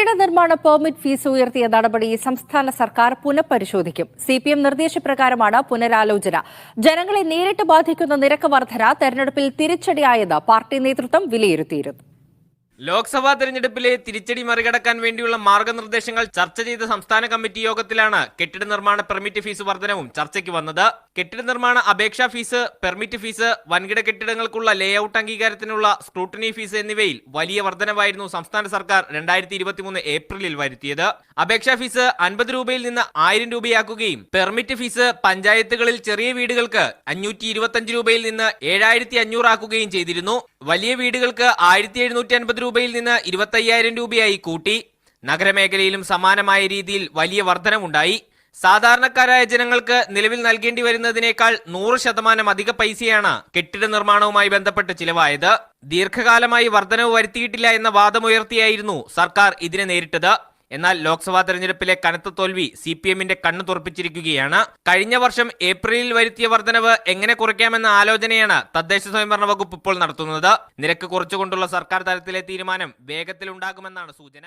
കെട്ടിട നിർമ്മാണ permit fees ഉയർത്തിയ നടപടി സംസ്ഥാന സർക്കാർ പുനഃപരിശോധിക്കും. സി പി എം നിർദ്ദേശപ്രകാരമാണ് പുനരാലോചന. ജനങ്ങളെ നേരിട്ട് ബാധിക്കുന്ന നിരക്ക് വർധന തെരഞ്ഞെടുപ്പിൽ തിരിച്ചടിയായത് പാർട്ടി നേതൃത്വം വിലയിരുത്തിയിരുന്നു. ലോക്സഭാ തെരഞ്ഞെടുപ്പിലെ തിരിച്ചടി മറികടക്കാൻ വേണ്ടിയുള്ള മാർഗനിർദ്ദേശങ്ങൾ ചർച്ച ചെയ്ത സംസ്ഥാന കമ്മിറ്റി യോഗത്തിലാണ് കെട്ടിട നിർമ്മാണ പെർമിറ്റ് ഫീസ് വർധനവും ചർച്ചയ്ക്ക് വന്നത്. കെട്ടിട നിർമ്മാണ അപേക്ഷാ ഫീസ് പെർമിറ്റ് ഫീസ് വൻകിട കെട്ടിടങ്ങൾക്കുള്ള ലേഔട്ട് അംഗീകാരത്തിനുള്ള സ്ക്രൂട്ടനി ഫീസ് എന്നിവയിൽ വലിയ വർധനവായിരുന്നു സംസ്ഥാന സർക്കാർ രണ്ടായിരത്തി ഇരുപത്തിമൂന്ന് ഏപ്രിലിൽ വരുത്തിയത്. അപേക്ഷാ ഫീസ് അൻപത് രൂപയിൽ നിന്ന് ആയിരം രൂപയാക്കുകയും പെർമിറ്റ് ഫീസ് പഞ്ചായത്തുകളിൽ ചെറിയ വീടുകൾക്ക് അഞ്ഞൂറ്റി ഇരുപത്തഞ്ച് രൂപയിൽ നിന്ന് ഏഴായിരത്തി അഞ്ഞൂറാക്കുകയും ചെയ്തിരുന്നു. വലിയ വീടുകൾക്ക് ആയിരത്തി എഴുന്നൂറ്റി അൻപത് രൂപയിൽ നിന്ന് ഇരുപത്തയ്യായിരം രൂപയായി കൂട്ടി. നഗരമേഖലയിലും സമാനമായ രീതിയിൽ വലിയ വർധനവുണ്ടായി. സാധാരണക്കാരായ ജനങ്ങൾക്ക് നിലവിൽ നൽകേണ്ടി വരുന്നതിനേക്കാൾ നൂറ് ശതമാനം അധിക പൈസയാണ് കെട്ടിട നിർമ്മാണവുമായി ബന്ധപ്പെട്ട് ചിലവായത്. ദീർഘകാലമായി വർധനവ് വരുത്തിയിട്ടില്ല എന്ന വാദമുയർത്തിയായിരുന്നു സർക്കാർ ഇതിനെ നേരിട്ടത്. എന്നാൽ ലോക്സഭാ തെരഞ്ഞെടുപ്പിലെ കനത്ത തോൽവി സി പി എമ്മിന്റെ കണ്ണു തുറപ്പിച്ചിരിക്കുകയാണ്. കഴിഞ്ഞ വർഷം ഏപ്രിലിൽ വരുത്തിയ വർധനവ് എങ്ങനെ കുറയ്ക്കാമെന്ന ആലോചനയാണ് തദ്ദേശ സ്വയംഭരണ വകുപ്പ് ഇപ്പോൾ നടത്തുന്നത്. നിരക്ക് കുറച്ചുകൊണ്ടുള്ള സർക്കാർ തലത്തിലെ തീരുമാനം വേഗത്തിലുണ്ടാകുമെന്നാണ് സൂചന.